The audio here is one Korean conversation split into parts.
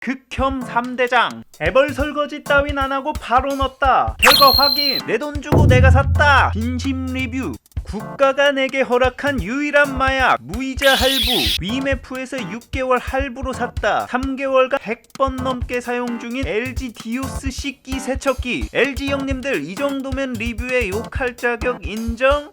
극혐 3대장. 애벌 설거지 따윈 안 하고 바로 넣었다. 결과 확인. 내 돈 주고 내가 샀다. 진심 리뷰. 국가가 내게 허락한 유일한 마약 무이자 할부. 위메프에서 6개월 할부로 샀다. 3개월간 100번 넘게 사용 중인 LG 디오스 씻기 세척기. LG 형님들 이 정도면 리뷰에 욕할 자격 인정?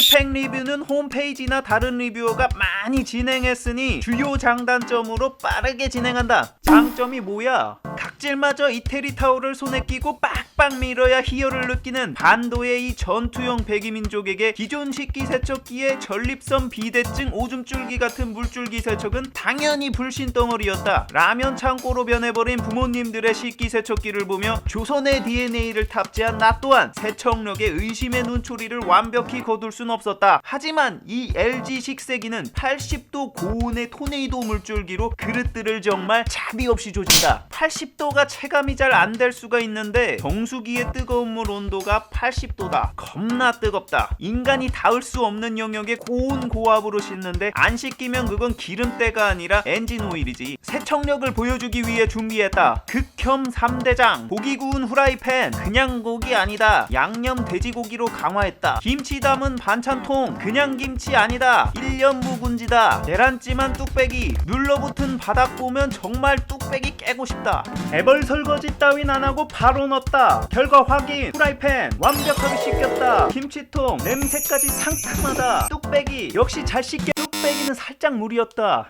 스펙 리뷰는 홈페이지나 다른 리뷰어가 많이 진행했으니 주요 장단점으로 빠르게 진행한다. 장점이 뭐야? 각질마저 이태리 타올을 손에 끼고 빡 빡 밀어야 희열을 느끼는 반도의 이 전투용 백이민족에게 기존 식 기 세척기의 전립선 비대증 오줌줄기 같은 물줄기 세척은 당연히 불신 덩어리였다. 라면 창고로 변해버린 부모님들의 식기 세척기를 보며 조선의 DNA를 탑재한 나 또한 세척력에 의심의 눈초리를 완벽히 거둘 순 없었다. 하지만 이 LG 식세기는 80도 고온의 토네이도 물줄기로 그릇들을 정말 자비 없이 조진다. 80도가 체감이 잘 안 될 수가 있는데 정 수기의 뜨거운 물 온도가 80도다. 겁나 뜨겁다. 인간이 닿을 수 없는 영역에 고온 고압으로 씻는데 안 씻기면 그건 기름때가 아니라 엔진 오일이지. 세척력을 보여주기 위해 준비했다. 극혐 3대장. 고기 구운 후라이팬. 그냥 고기 아니다. 양념 돼지고기로 강화했다. 김치 담은 반찬통. 그냥 김치 아니다. 1년 묵은지다. 계란찜한 뚝배기. 눌러붙은 바닥 보면 정말 뚝배기 깨고 싶다. 애벌 설거지 따윈 안 하고 바로 넣었다. 결과 확인. 후라이팬 완벽하게 씻겼다. 김치통 냄새까지 상큼하다. 뚝배기 역시 잘 씻겨. 뚝배기는 살짝 무리였다.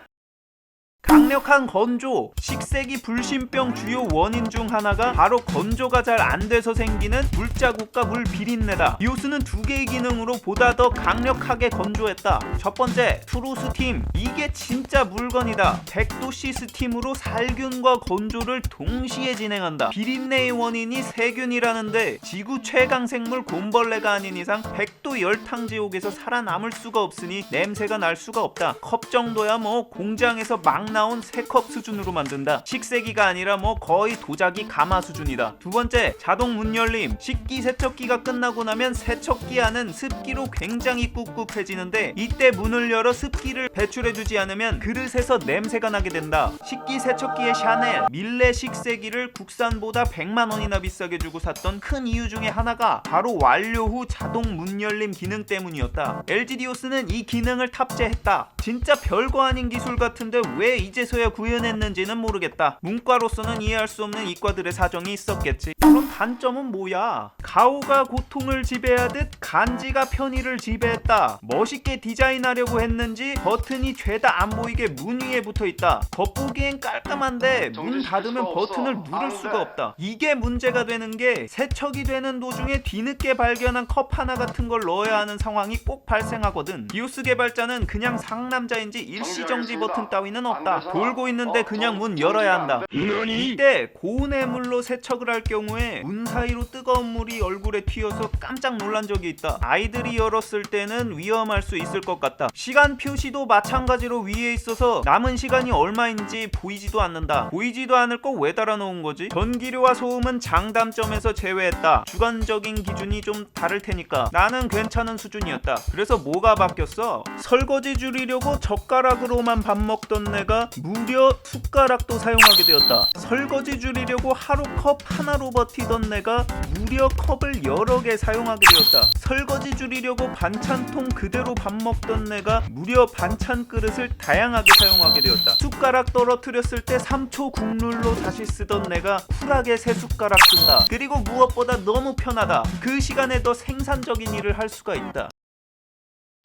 강력한 건조, 식세기 불신병 주요 원인 중 하나가 바로 건조가 잘 안 돼서 생기는 물자국과 물 비린내다. 디오스는 두 개의 기능으로 보다 더 강력하게 건조했다. 첫 번째, 트루 스팀. 이게 진짜 물건이다. 100도씨 스팀으로 살균과 건조를 동시에 진행한다. 비린내의 원인이 세균이라는데 지구 최강 생물 곰벌레가 아닌 이상 100도 열탕 지옥에서 살아남을 수가 없으니 냄새가 날 수가 없다. 컵 정도야 뭐 공장에서 막 나온 새컵 수준으로 만든다. 식세기가 아니라 뭐 거의 도자기 가마 수준이다. 두 번째, 자동 문 열림. 식기 세척기가 끝나고 나면 세척기 안은 습기로 굉장히 꿉꿉해지는데 이때 문을 열어 습기를 배출해주지 않으면 그릇에서 냄새가 나게 된다. 식기 세척기의 샤넬, 밀레 식세기를 국산보다 100만 원이나 비싸게 주고 샀던 큰 이유 중에 하나가 바로 완료 후 자동 문 열림 기능 때문이었다. LG 디오스는 이 기능을 탑재했다. 진짜 별거 아닌 기술 같은데 왜 이제서야 구현했는지는 모르겠다. 문과로서는 이해할 수 없는 이과들의 사정이 있었겠지. 그럼 단점은 뭐야? 가오가 고통을 지배하듯 간지가 편의를 지배했다. 멋있게 디자인하려고 했는지 버튼이 죄다 안 보이게 문 위에 붙어 있다. 겉보기엔 깔끔한데 문 닫으면 버튼을 누를 수가 없다. 이게 문제가 되는 게 세척이 되는 도중에 뒤늦게 발견한 컵 하나 같은 걸 넣어야 하는 상황이 꼭 발생하거든. 디오스 개발자는 그냥 상남자인지 일시정지 버튼 따위는 없다. 돌고 있는데 그냥 문 열어야 한다. 이때 고온의 물로 세척을 할 경우에 문 사이로 뜨거운 물이 얼굴에 튀어서 깜짝 놀란 적이 있다. 아이들이 열었을 때는 위험할 수 있을 것 같다. 시간 표시도 마찬가지로 위에 있어서 남은 시간이 얼마인지 보이지도 않는다. 보이지도 않을 거 왜 달아놓은 거지? 전기료와 소음은 장단점에서 제외했다. 주관적인 기준이 좀 다를 테니까 나는 괜찮은 수준이었다. 그래서 뭐가 바뀌었어? 설거지 줄이려고 젓가락으로만 밥 먹던 내가 무려 숟가락도 사용하게 되었다. 설거지 줄이려고 하루 컵 하나로 버티던 내가 무려 컵을 여러 개 사용하게 되었다. 설거지 줄이려고 반찬통 그대로 밥 먹던 내가 무려 반찬 그릇을 다양하게 사용하게 되었다. 숟가락 떨어뜨렸을 때 3초 국룰로 다시 쓰던 내가 쿨하게 새 숟가락 쓴다. 그리고 무엇보다 너무 편하다. 그 시간에 더 생산적인 일을 할 수가 있다.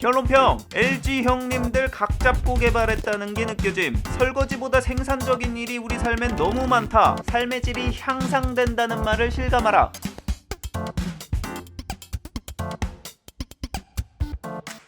결론평 LG 형님들 각 잡고 개발했다는 게 느껴짐. 설거지보다 생산적인 일이 우리 삶엔 너무 많다. 삶의 질이 향상된다는 말을 실감하라